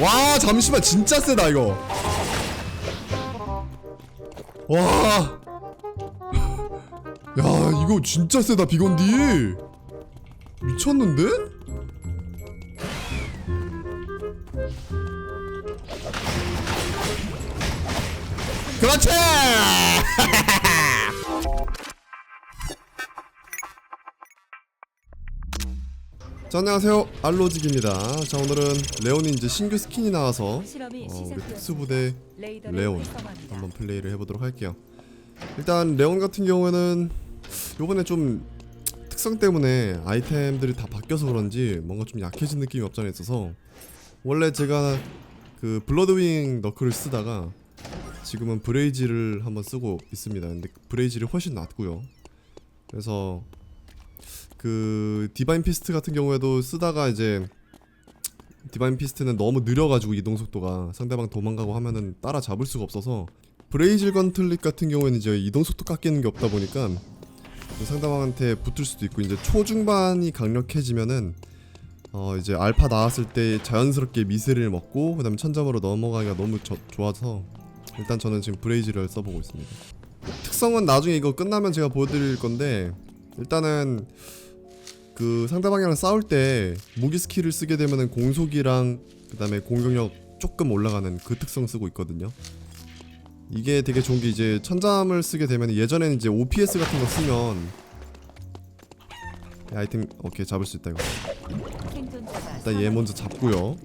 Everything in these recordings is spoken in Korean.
와 잠시만 진짜 세다 이거 와 야, 이거 진짜 세다, 비건디. 미쳤는데? 그렇지! 자, 안녕하세요. 알로직입니다. 자, 오늘은 레온이 이제 신규 스킨이 나와서 어, 우리. 특수부대 레온. 한번 플레이를 해보도록 할게요. 일단 레온 같은 경우에는 요번에 좀 특성 때문에 아이템들이 다 바뀌어서 그런지 뭔가 좀 약해진 느낌이 없잖아 있어서 원래 제가 그 블러드윙 너클을 쓰다가 지금은 브레이지를 한번 쓰고 있습니다. 근데 브레이지를 훨씬 낫고요. 그래서 그 디바인 피스트 같은 경우에도 쓰다가 이제 디바인 피스트는 너무 느려가지고 이동 속도가 상대방 도망가고 하면은 따라 잡을 수가 없어서 브레이즐 건틀릿 같은 경우에는 이제 이동 속도 깎이는 게 없다 보니까 상대방한테 붙을 수도 있고 이제 초중반이 강력해지면은 어 이제 알파 나왔을 때 자연스럽게 미세를 먹고 그다음에 천점으로 넘어가기가 너무 저- 좋아서 일단 저는 지금 브레이즈를 써보고 있습니다. 특성은 나중에 이거 끝나면 제가 보여드릴 건데 일단은 그 상대방이랑 싸울 때 무기 스킬을 쓰게 되면은 공속이랑 그 다음에 공격력 조금 올라가는 그 특성 쓰고 있거든요. 이게 되게 좋은 게 이제 천잠을 쓰게 되면 예전에는 이제 OPS 같은 거 쓰면 이 아이템 오케이 잡을 수 있다 이거. 일단 얘 먼저 잡고요.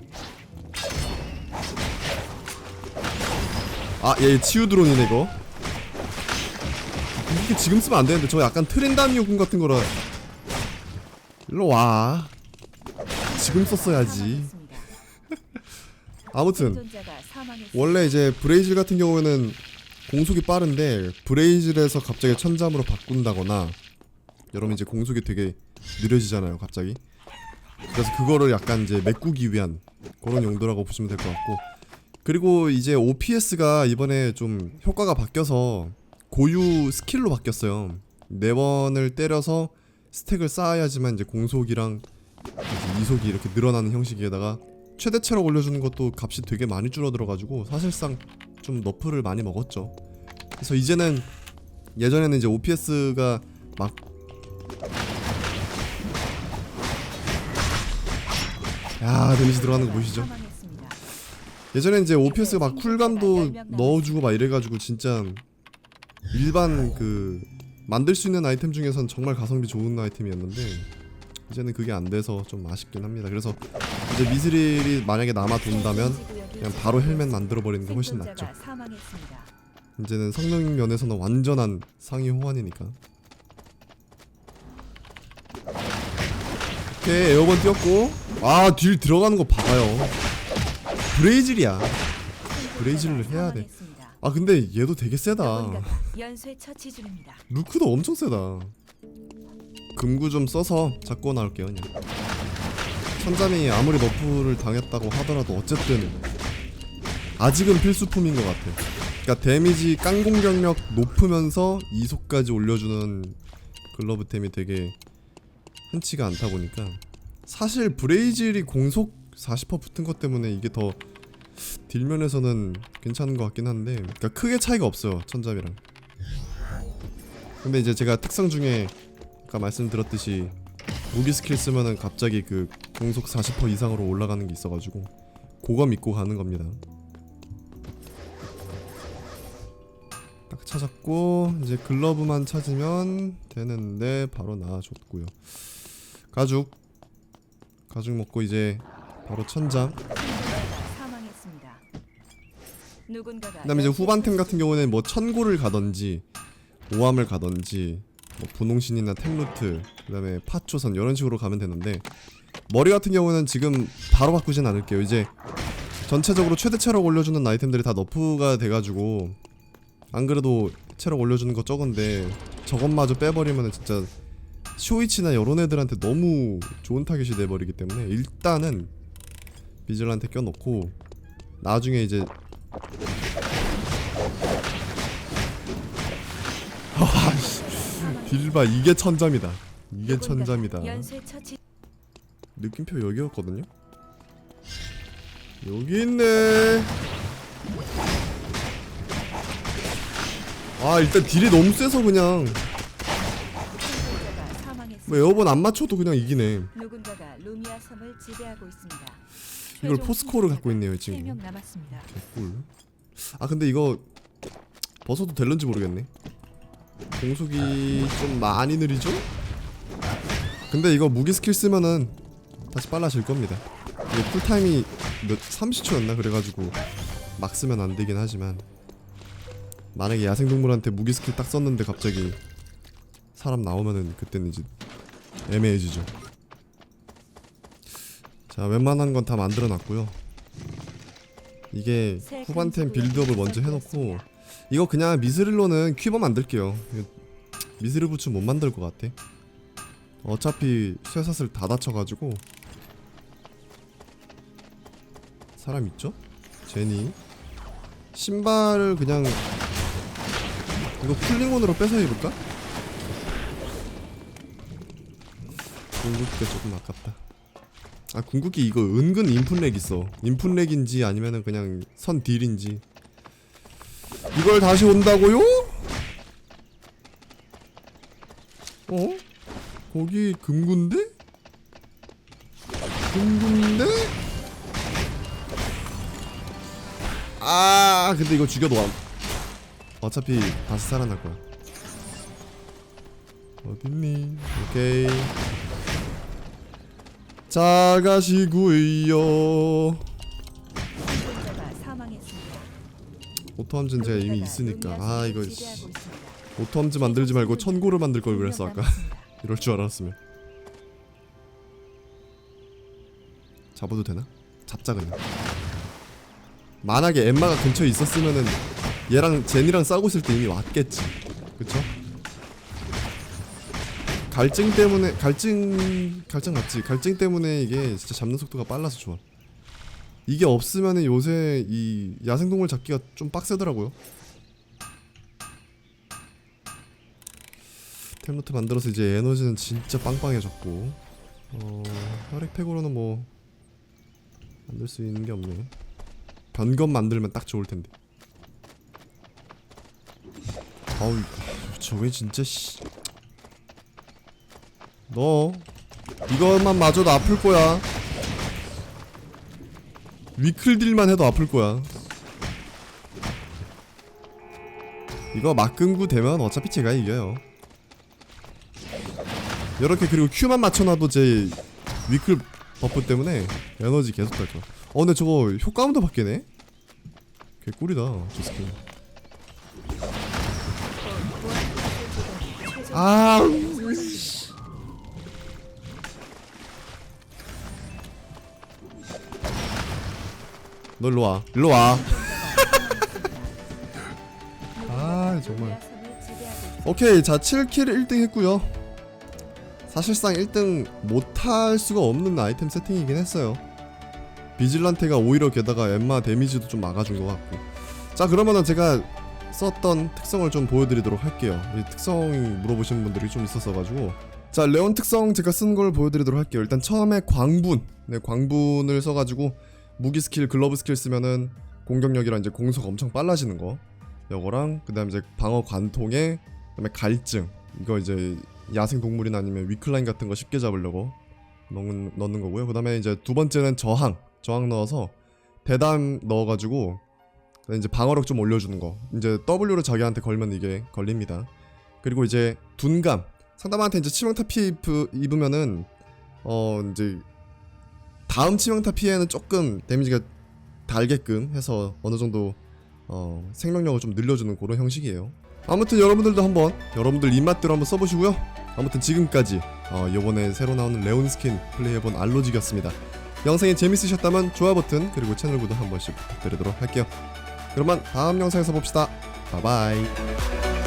아, 얘 치유 드론이네 이거. 이게 지금 쓰면 안 되는데 저 약간 트렌다미오 궁 같은 거라. 일로 와. 지금 썼어야지. 아무튼. 원래 이제 브레이즐 같은 경우에는 공속이 빠른데 브레이즐에서 갑자기 천잠으로 바꾼다거나 여러분 이제 공속이 되게 느려지잖아요 갑자기 그래서 그거를 약간 이제 메꾸기 위한 그런 용도라고 보시면 될 것 같고 그리고 이제 OPS가 이번에 좀 효과가 바뀌어서 고유 스킬로 바뀌었어요 네 번을 때려서 스택을 쌓아야지만 이제 공속이랑 이제 이속이 이렇게 늘어나는 형식에다가 최대체로 올려주는 것도 값이 되게 많이 줄어들어가지고 사실상 좀 너프를 많이 먹었죠. 그래서 이제는 예전에는 이제 OPS가 막 야, 데미지 들어가는 거? 사망했습니다. 예전에 이제 OPS가 막 쿨감도 넣어주고 막 이래가지고 진짜 일반 그 만들 수 있는 아이템 중에선 정말 가성비 좋은 아이템이었는데 이제는 그게 안 돼서 좀 아쉽긴 합니다. 그래서 이제 미스릴이 만약에 남아 돈다면 그냥 바로 헬멧 만들어 버리는 게 훨씬 낫죠. 이제는 성능 면에서는 완전한 상위 호환이니까. 오케이 에어건 띄었고 아딜 들어가는 거 봐봐요. 브레이즐이야. 브레이즈를 해야 돼. 아 근데 얘도 되게 세다. 연쇄 처치 중입니다. 루크도 엄청 세다. 금구 좀 써서 잡고 나올게요 그냥. 천잠이 아무리 너프를 당했다고 하더라도 어쨌든 아직은 필수품인 것 같아. 그러니까 데미지 깡 공격력 높으면서 이속까지 올려주는 글러브템이 되게 흔치가 않다 보니까 사실 브레이즐이 공속 40% 붙은 것 때문에 이게 더 딜면에서는 괜찮은 것 같긴 한데 그러니까 크게 차이가 없어요 천잠이랑. 근데 이제 제가 특성 중에 아까 말씀드렸듯이 무기 스킬 쓰면은 갑자기 그 공속 40% 이상으로 올라가는 게 있어가지고 그거 믿고 가는 겁니다. 딱 찾았고 이제 글러브만 찾으면 되는데 바로 나와줬고요. 가죽 가죽 먹고 이제 바로 천장. 생존자가 사망했습니다. 누군가가 그다음에 이제 후반템 같은 경우는 뭐 천고를 가던지 오함을 가던지 뭐 분홍신이나 템루트 그다음에 파초선 이런 식으로 가면 되는데 머리 같은 경우는 지금 바로 바꾸진 않을게요. 이제 전체적으로 최대 체력 올려주는 아이템들이 다 너프가 돼가지고 안 그래도 체력 올려주는 거 적은데 저것마저 빼버리면 진짜 쇼이치나 이런 애들한테 너무 좋은 타겟이 돼버리기 때문에 일단은 비즐한테 껴놓고 나중에 이제 딜바 이게 천잠이다. 이게 천잠이다. 연쇄 처치 느낌표 여기였거든요. 여기 있네. 아 일단 딜이 너무 세서 그냥. 뭐 에어본 안 맞춰도 그냥 이기네. 누군가가 루미아 섬을 지배하고 있습니다. 이걸 생존자가 갖고 있네요, 남았습니다. 개꿀. 아 근데 이거 벗어도 될런지 모르겠네. 공속이 좀 많이 느리죠? 근데 이거 무기 스킬 쓰면은 다시 빨라질 겁니다. 이게 쿨타임이 몇 30초였나 그래가지고 막 쓰면 안 되긴 하지만 만약에 야생동물한테 무기 스킬 딱 썼는데 갑자기 사람 나오면은 그때는 이제 애매해지죠. 자 웬만한 건 다 만들어 놨고요. 이게 새 후반템 빌드업을 먼저 해놓고. 이거 그냥 미스릴로는 퀴버 만들게요. 미스릴 부츠 못 만들 것 같아. 어차피 쇠사슬 다 다쳐가지고 사람 있죠? 제니 신발을 그냥 이거 풀링온으로 뺏어 입을까? 궁극기 조금 아깝다. 아 궁극기 이거 은근 인풋렉 있어. 인풋렉인지 아니면은 그냥 선 딜인지 이걸 다시 온다고요? 어? 거기 금군데? 금군데? 아 근데 이거 죽여도 와. 어차피 다시 살아날 거야 어딨니? 오케이 잘 가시구요. 오토함즈는 제가 이미 있으니까 아 이거 씨. 오토함즈 만들지 말고 천고를 만들 걸 그랬어 아까. 이럴 줄 알았으면 잡아도 되나? 잡자 그냥 만약에 엠마가 근처에 있었으면은 얘랑 제니랑 싸우고 있을 때 이미 왔겠지 그쵸? 갈증 때문에 갈증 갈증 맞지? 갈증 때문에 이게 진짜 잡는 속도가 빨라서 좋아 이게 없으면은 요새 이 야생동물 잡기가 좀 빡세더라고요 템노트 만들어서 이제 에너지는 진짜 빵빵해졌고 어 혈액팩으로는 뭐 만들 수 있는 게 없네 변검 만들면 딱 좋을 텐데 아우 저게 진짜 씨. 너 이것만 마저도 아플 거야 위클딜만 해도 아플 거야 이거 막근구 되면 어차피 제가 이겨요 이렇게 그리고 Q만 맞춰놔도 제 위클 버프 때문에 에너지 계속 갈 거야. 어 근데 저거 효과음도 바뀌네? 개꿀이다 저 스킨. 아, 너 일로 와, 일로 와. 아, 정말. 오케이, 자 7킬 1등 했고요. 사실상 1등 못할 수가 없는 아이템 세팅이긴 했어요. 비질란테가 오히려 게다가 엠마 데미지도 좀 막아준 것 같고. 자 그러면은 제가 썼던 특성을 좀 보여드리도록 할게요. 이 특성 물어보시는 분들이 좀 있었어가지고. 자 레온 특성 제가 쓴 걸 보여드리도록 할게요. 일단 처음에 광분, 네 광분을 써가지고 무기 스킬, 글러브 스킬 쓰면은 공격력이랑 이제 공속 엄청 빨라지는 거. 요거랑 그다음 이제 방어 관통에 그다음에 갈증 이거 이제 야생 동물이나 아니면 위클라인 같은 거 쉽게 잡으려고 넣는, 넣는 거고요. 그다음에 이제 두 번째는 저항 저항 넣어서 대담 넣어가지고 이제 방어력 좀 올려주는 거. 이제 W를 자기한테 걸면 이게 걸립니다. 그리고 이제 둔감 상대방한테 이제 치명타 입- 입으면은 어 이제 다음 치명타 피해는 조금 데미지가 달게끔 해서 어느 정도 어, 생명력을 좀 늘려주는 그런 형식이에요. 아무튼 여러분들도 한번 여러분들 입맛대로 한번 써보시고요. 아무튼 지금까지 어, 이번에 새로 나오는 레온 스킨 플레이해본 알로직이었습니다. 영상이 재밌으셨다면 좋아요 버튼 그리고 채널 구독 한 번씩 부탁드리도록 할게요. 그러면 다음 영상에서 봅시다. 바이바이.